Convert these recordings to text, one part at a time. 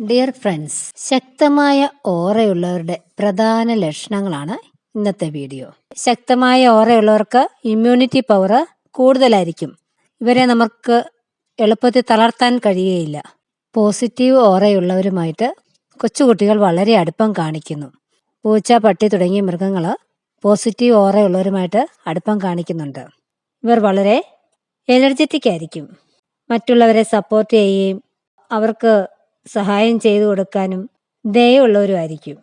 Dear friends ശക്തമായ ഓറയുള്ളവരുടെ പ്രധാന ലക്ഷണങ്ങളാണ് ഇന്നത്തെ വീഡിയോ. ശക്തമായ ഓറയുള്ളവർക്ക് ഇമ്മ്യൂണിറ്റി പവർ കൂടുതലായിരിക്കും. ഇവരെ നമുക്ക് എളുപ്പത്തിൽ തളർത്താൻ കഴിയുകയില്ല. പോസിറ്റീവ് ഓറയുള്ളവരുമായിട്ട് കൊച്ചുകുട്ടികൾ വളരെ അടുപ്പം കാണിക്കുന്നു. പൂച്ച പട്ടി തുടങ്ങിയ മൃഗങ്ങൾ പോസിറ്റീവ് ഓറയുള്ളവരുമായിട്ട് അടുപ്പം കാണിക്കുന്നുണ്ട്. ഇവർ വളരെ എനർജറ്റിക് ആയിരിക്കും. മറ്റുള്ളവരെ സപ്പോർട്ട് ചെയ്യുകയും അവർക്ക് സഹായം ചെയ്തു കൊടുക്കാനും ദയുള്ളവരുമായിരിക്കും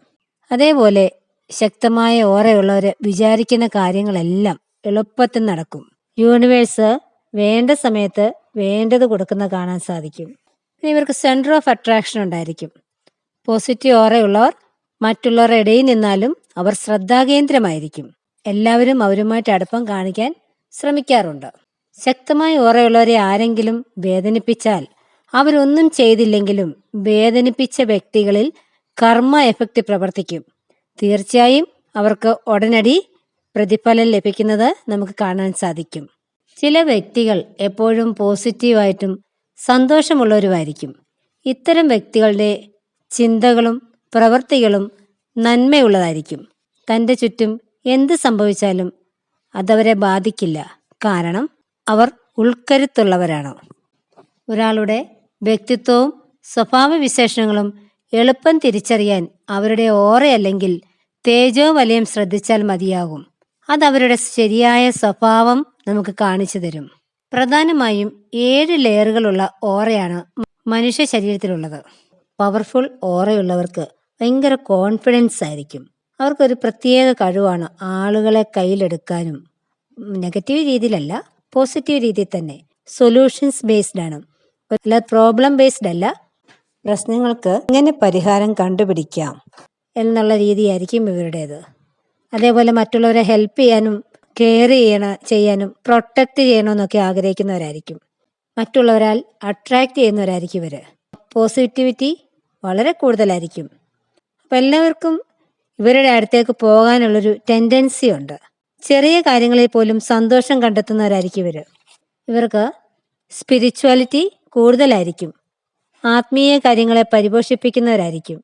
അതേപോലെ ശക്തമായ ഓറയുള്ളവർ വിചാരിക്കുന്ന കാര്യങ്ങളെല്ലാം എളുപ്പത്തിൽ നടക്കും. യൂണിവേഴ്സ് വേണ്ട സമയത്ത് വേണ്ടത് കൊടുക്കുന്ന കാണാൻ സാധിക്കും. പിന്നെ ഇവർക്ക് സെന്റർ ഓഫ് അട്രാക്ഷൻ ഉണ്ടായിരിക്കും. പോസിറ്റീവ് ഓറയുള്ളവർ മറ്റുള്ളവരുടെ ഇടയിൽ നിന്നാലും അവർ ശ്രദ്ധാകേന്ദ്രമായിരിക്കും. എല്ലാവരും അവരുമായിട്ട് അടുപ്പം കാണിക്കാൻ ശ്രമിക്കാറുണ്ട്. ശക്തമായ ഓറയുള്ളവരെ ആരെങ്കിലും വേദനിപ്പിച്ചാൽ അവരൊന്നും ചെയ്തില്ലെങ്കിലും വേദനിപ്പിച്ച വ്യക്തികളിൽ കർമ്മ എഫക്റ്റ് പ്രവർത്തിക്കും. തീർച്ചയായും അവർക്ക് ഉടനടി പ്രതിഫലം ലഭിക്കുന്നത് നമുക്ക് കാണാൻ സാധിക്കും. ചില വ്യക്തികൾ എപ്പോഴും പോസിറ്റീവായിട്ടും സന്തോഷമുള്ളവരുമായിരിക്കും. ഇത്തരം വ്യക്തികളുടെ ചിന്തകളും പ്രവൃത്തികളും നന്മയുള്ളതായിരിക്കും. തന്റെ ചുറ്റും എന്ത് സംഭവിച്ചാലും അതവരെ ബാധിക്കില്ല. കാരണം അവർ ഉൾക്കരുത്തുള്ളവരാണ്. ഒരാളുടെ വ്യക്തിത്വവും സ്വഭാവവിശേഷങ്ങളും എളുപ്പം തിരിച്ചറിയാൻ അവരുടെ ഓറയല്ലെങ്കിൽ തേജോ വലയം ശ്രദ്ധിച്ചാൽ മതിയാകും. അത് അവരുടെ ശരിയായ സ്വഭാവം നമുക്ക് കാണിച്ചു തരും. പ്രധാനമായും ഏഴ് ലെയറുകളുള്ള ഓറയാണ് മനുഷ്യ ശരീരത്തിലുള്ളത്. പവർഫുൾ ഓറയുള്ളവർക്ക് ഭയങ്കര കോൺഫിഡൻസ് ആയിരിക്കും. അവർക്കൊരു പ്രത്യേക കഴിവാണ് ആളുകളെ കയ്യിലെടുക്കാനും. നെഗറ്റീവ് രീതിയിലല്ല പോസിറ്റീവ് രീതിയിൽ തന്നെ. സൊല്യൂഷൻസ് ബേസ്ഡ് ആണ്. അല്ല പ്രോബ്ലം ബേസ്ഡ് അല്ല. പ്രശ്നങ്ങൾക്ക് എങ്ങനെ പരിഹാരം കണ്ടുപിടിക്കാം എന്നുള്ള രീതിയായിരിക്കും ഇവരുടേത്. അതേപോലെ മറ്റുള്ളവരെ ഹെൽപ്പ് ചെയ്യാനും കെയർ ചെയ്യണ ചെയ്യാനും പ്രൊട്ടക്റ്റ് ചെയ്യണമെന്നൊക്കെ ആഗ്രഹിക്കുന്നവരായിരിക്കും. മറ്റുള്ളവരാൽ അട്രാക്റ്റ് ചെയ്യുന്നവരായിരിക്കും ഇവർ പോസിറ്റിവിറ്റി വളരെ കൂടുതലായിരിക്കും. അപ്പം എല്ലാവർക്കും ഇവരുടെ അടുത്തേക്ക് പോകാനുള്ളൊരു ടെൻഡൻസി ഉണ്ട്. ചെറിയ കാര്യങ്ങളിൽ പോലും സന്തോഷം കണ്ടെത്തുന്നവരായിരിക്കും ഇവർ ഇവർക്ക് സ്പിരിച്വാലിറ്റി കൂടുതലായിരിക്കും. ആത്മീയ കാര്യങ്ങളെ പരിപോഷിപ്പിക്കുന്നവരായിരിക്കും.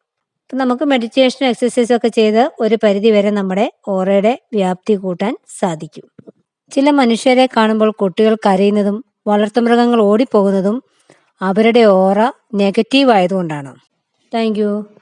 അപ്പം നമുക്ക് മെഡിറ്റേഷൻ എക്സസൈസ് ഒക്കെ ചെയ്ത് ഒരു പരിധി വരെ നമ്മുടെ ഓറയുടെ വ്യാപ്തി കൂട്ടാൻ സാധിക്കും. ചില മനുഷ്യരെ കാണുമ്പോൾ കുട്ടികൾ കരയുന്നതും വളർത്തുമൃഗങ്ങൾ ഓടിപ്പോകുന്നതും അവരുടെ ഓറ നെഗറ്റീവ് ആയതുകൊണ്ടാണ്. താങ്ക്